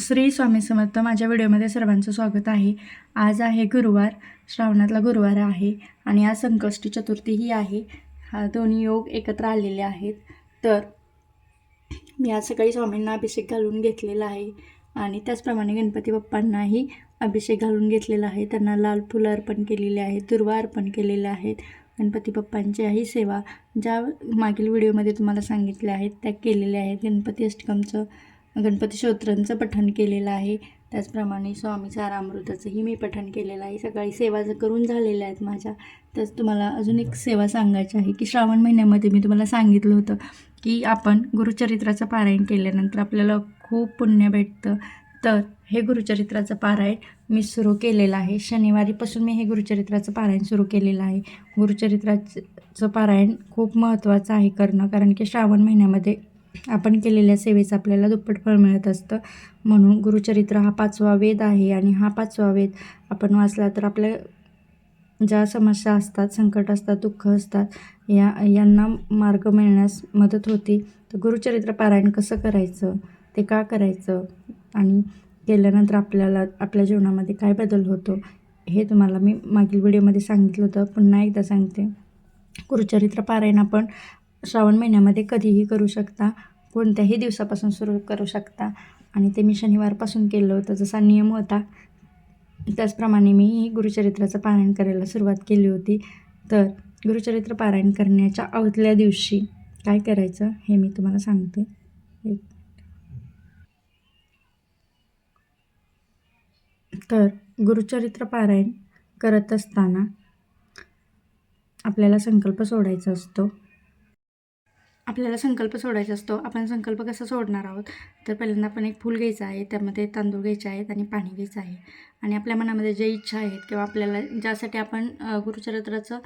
श्री स्वामी समर्थ माझ्या व्हिडिओमध्ये सर्वांचं स्वागत आहे. आज आहे गुरुवार श्रावणातला गुरुवार आहे आणि आज संकष्टी चतुर्थीही आहे. हा दोन्ही योग एकत्र आलेले आहेत. तर मी आज सकाळी स्वामींना अभिषेक घालून घेतलेला आहे आणि त्याचप्रमाणे गणपती बाप्पांनाही अभिषेक घालून घेतलेला आहे. त्यांना लाल फुलं अर्पण केलेली आहेत दुर्वा अर्पण केलेल्या आहेत. गणपती बाप्पांच्याही सेवा ज्या मागील व्हिडिओमध्ये तुम्हाला सांगितल्या आहेत त्या केलेल्या आहेत. गणपती अष्टकमचं गणपती स्तोत्रांचं पठण केलेलं आहे. त्याचप्रमाणे स्वामी सारामृताचंही मी पठण केलेलं आहे. सकाळी सेवा करून झालेल्या आहेत माझ्या. तर तुम्हाला अजून एक सेवा सांगायची आहे की श्रावण महिन्यामध्ये मी तुम्हाला सांगितलं होतं की आपण गुरुचरित्राचं पारायण केल्यानंतर आपल्याला खूप पुण्य भेटतं. तर हे गुरुचरित्राचं पारायण मी सुरू केलेलं आहे. शनिवारीपासून मी हे गुरुचरित्राचं पारायण सुरू केलेलं आहे. गुरुचरित्राचं पारायण खूप महत्त्वाचं आहे करणं. कारण की श्रावण महिन्यामध्ये आपण केलेल्या सेवेचं आपल्याला दुप्पट फळ मिळत असतं. म्हणून गुरुचरित्र हा पाचवा वेद आहे आणि हा पाचवा वेद आपण वाचला तर आपल्या ज्या समस्या असतात संकट असतात दुःख असतात या यांना मार्ग मिळण्यास मदत होते. तर गुरुचरित्र पारायण कसं करायचं? ते का करायचं? आणि केल्यानंतर आपल्याला आपल्या जीवनामध्ये काय बदल होतो? हे तुम्हाला मी मागील व्हिडिओमध्ये सांगितलं होतं. पुन्हा एकदा सांगते. गुरुचरित्र पारायण आपण श्रावण महिन्यामध्ये कधीही करू शकता कोणत्याही दिवसापासून सुरू करू शकता. आणि ते मी शनिवारपासून केलं होतं जसा नियम होता त्याचप्रमाणे मी गुरुचरित्राचं पारायण करायला सुरुवात केली होती. तर गुरुचरित्र पारायण करण्याच्या अवतल्या दिवशी काय करायचं हे मी तुम्हाला सांगते. एक. तर गुरुचरित्र पारायण करत असताना आपल्याला संकल्प सोडायचा असतो. आपल्याला संकल्प सोडायचा असतो. आपण संकल्प कसा सोडणार आहोत? तर पहिल्यांदा आपण एक फूल घ्यायचं आहे. त्यामध्ये तांदूळ घ्यायचे आहेत आणि पाणी घ्यायचं आहे. आणि आपल्या मनामध्ये जे इच्छा आहेत किंवा आपल्याला ज्यासाठी आपण गुरुचरित्राचं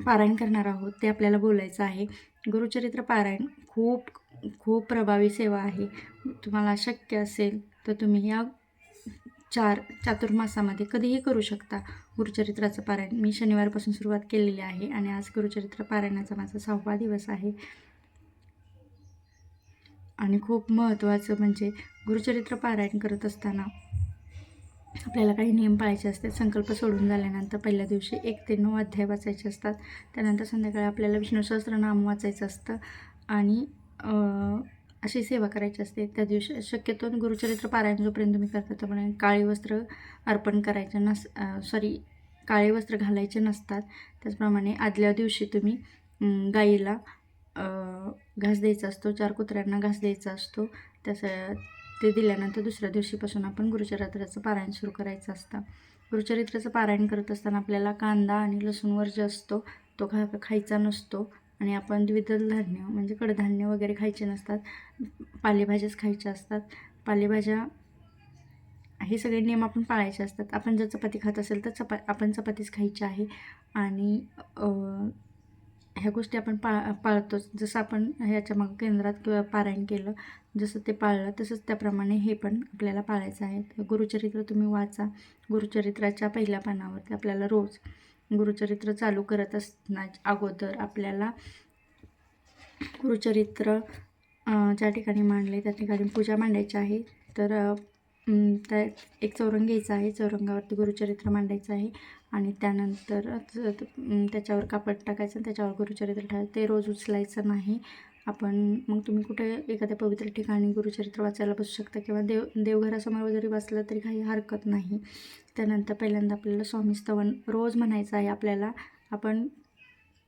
पारायण करणार आहोत ते आपल्याला बोलायचं आहे. गुरुचरित्र पारायण खूप खूप प्रभावी सेवा आहे. तुम्हाला शक्य असेल तर तुम्ही या चार चातुर्मासामध्ये कधीही करू शकता. गुरुचरित्राचं पारायण मी शनिवारपासून सुरुवात केलेली आहे आणि आज गुरुचरित्र पारायणाचा माझा सहावा दिवस आहे. आणि खूप महत्त्वाचं म्हणजे गुरुचरित्र पारायण करत असताना आपल्याला काही नियम पाळायचे असतात संकल्प सोडून झाल्यानंतर पहिल्या दिवशी एक ते नऊ अध्याय वाचायचे असतात. त्यानंतर संध्याकाळी आपल्याला विष्णू सहस्त्रनाम वाचायचं असतं. आणि अशी सेवा करायची असते. त्या दिवशी शक्यतो गुरुचरित्र पारायण जोपर्यंत तुम्ही करता तोपर्यंत काळी वस्त्र अर्पण करायचे नस सॉरी काळे वस्त्र घालायचे नसतात. त्याचप्रमाणे आदल्या दिवशी तुम्ही गाईला घास द्यायचा असतो चार कुत्र्यांना घास द्यायचा असतो. तसं ते दिल्यानंतर दुसऱ्या दिवशीपासून आपण गुरुचरित्राचं पारायण सुरू करायचं असतं. गुरुचरित्राचं पारायण करत असताना आपल्याला कांदा आणि लसूण वर्ज असतो तो खा खायचा नसतो. आणि आपण द्विदल धान्य म्हणजे कडधान्य वगैरे खायचे नसतात पालेभाज्याच खायच्या असतात. पालेभाज्या हे सगळे नियम आपण पाळायचे असतात. आपण जर चपाती खात असेल तर चपा आपण चपातीच खायची आहे. आणि ह्या गोष्टी आपण पा पाळतोच. जसं आपण ह्याच्या मग केंद्रात किंवा पारायण केलं जसं ते पाळलं तसंच त्याप्रमाणे हे पण आपल्याला पाळायचं आहे. गुरुचरित्र तुम्ही वाचा. गुरुचरित्राच्या पहिल्या पानावरती आपल्याला रोज गुरुचरित्र चालू करत असताना अगोदर आपल्याला गुरुचरित्र ज्या ठिकाणी मांडले त्या ठिकाणी पूजा मांडायची आहे. तर त्या एक चौरंग घ्यायचा आहे. चौरंगावरती गुरुचरित्र मांडायचं आहे आणि त्यानंतर त्याच्यावर कापड टाकायचं आणि त्याच्यावर गुरुचरित्र ठेवायचं. ते रोज उचलायचं नाही. आपण मग तुम्ही कुठे एखाद्या पवित्र ठिकाणी गुरुचरित्र वाचायला बसू शकता किंवा देव देवघरासमोर जरी वाचलं तरी काही हरकत नाही. त्यानंतर पहिल्यांदा आपल्याला स्वामी स्तवन रोज म्हणायचं आहे आपल्याला. आपण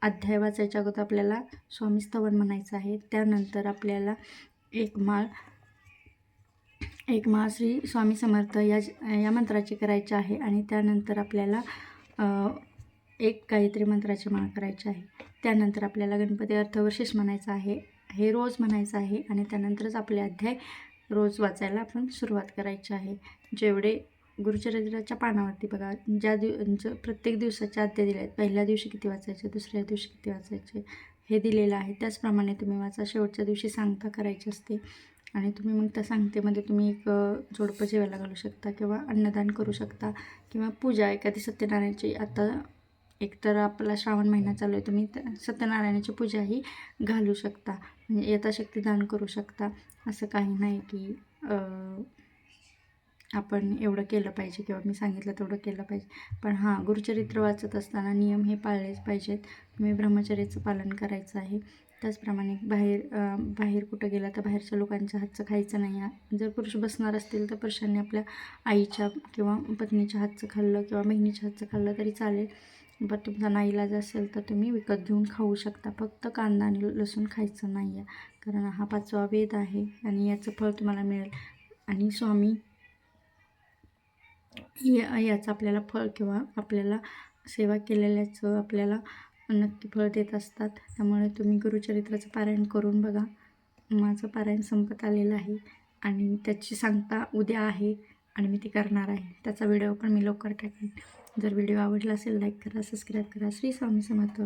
अध्याय वाचायच्या अगोदर आपल्याला स्वामी स्तवन म्हणायचं आहे. त्यानंतर आपल्याला एक माळ एक माळ श्री स्वामी समर्थ या या मंत्राची करायची आहे. आणि त्यानंतर आपल्याला एक गायत्री मंत्राची माळ करायची आहे. त्यानंतर आपल्याला गणपती अर्थवर्षीस म्हणायचं आहे. हे रोज म्हणायचं आहे आणि त्यानंतरच आपले अध्याय रोज वाचायला आपण सुरुवात करायची आहे. जेवढे गुरुचरित्राच्या पानावरती बघा ज्या दिव प्रत्येक दिवसाचे अध्याय दिले आहेत पहिल्या दिवशी किती वाचायचे दुसऱ्या दिवशी किती वाचायचे हे दिलेलं आहे. त्याचप्रमाणे तुम्ही वाचा शेवटच्या दिवशी सांगता करायची असते आणि तुम्ही मग त्या सांगतेमध्ये तुम्ही एक जोडपं जेवायला घालू शकता किंवा अन्नदान करू शकता किंवा पूजा एखादी सत्यनारायणाची आता एकतर आपला श्रावण महिना चालू आहे तुम्ही त्या सत्यनारायणाची पूजाही घालू शकता. म्हणजे यथाशक्ती दान करू शकता. असं काही नाही की आपण एवढं केलं पाहिजे किंवा मी सांगितलं तेवढं केलं पाहिजे. पण हां गुरुचरित्र वाचत असताना नियम हे पाळलेच पाहिजेत. तुम्ही ब्रह्मचर्याचं पालन करायचं आहे. त्याचप्रमाणे बाहेर बाहेर कुठं गेला तर बाहेरच्या लोकांच्या हातचं खायचं नाही. आहे जर पुरुष बसणार असतील तर पुरुषांनी आपल्या आईच्या किंवा पत्नीच्या हातचं खाल्लं किंवा बहिणीच्या हातचं खाल्लं तरी चालेल. बट तुमचा नाईलाज असेल तर तुम्ही विकत घेऊन खाऊ शकता. फक्त कांदा आणि लसूण खायचं नाही आहे कारण हा पाचवा वेद आहे आणि याचं फळ तुम्हाला मिळेल. आणि स्वामी या याचं आपल्याला फळ किंवा आपल्याला सेवा केलेल्याचं आपल्याला नक्की फळ देत असतात. त्यामुळे तुम्ही गुरुचरित्राचं पारायण करून बघा. माझं पारायण संपत आलेलं आहे आणि त्याची सांगता उद्या आहे आणि मी ती करणार आहे. त्याचा व्हिडिओ पण मी लवकर टाकेन. जर व्हिडिओ आवडला असेल लाईक करा सबस्क्राईब करा. श्री स्वामी समर्थ.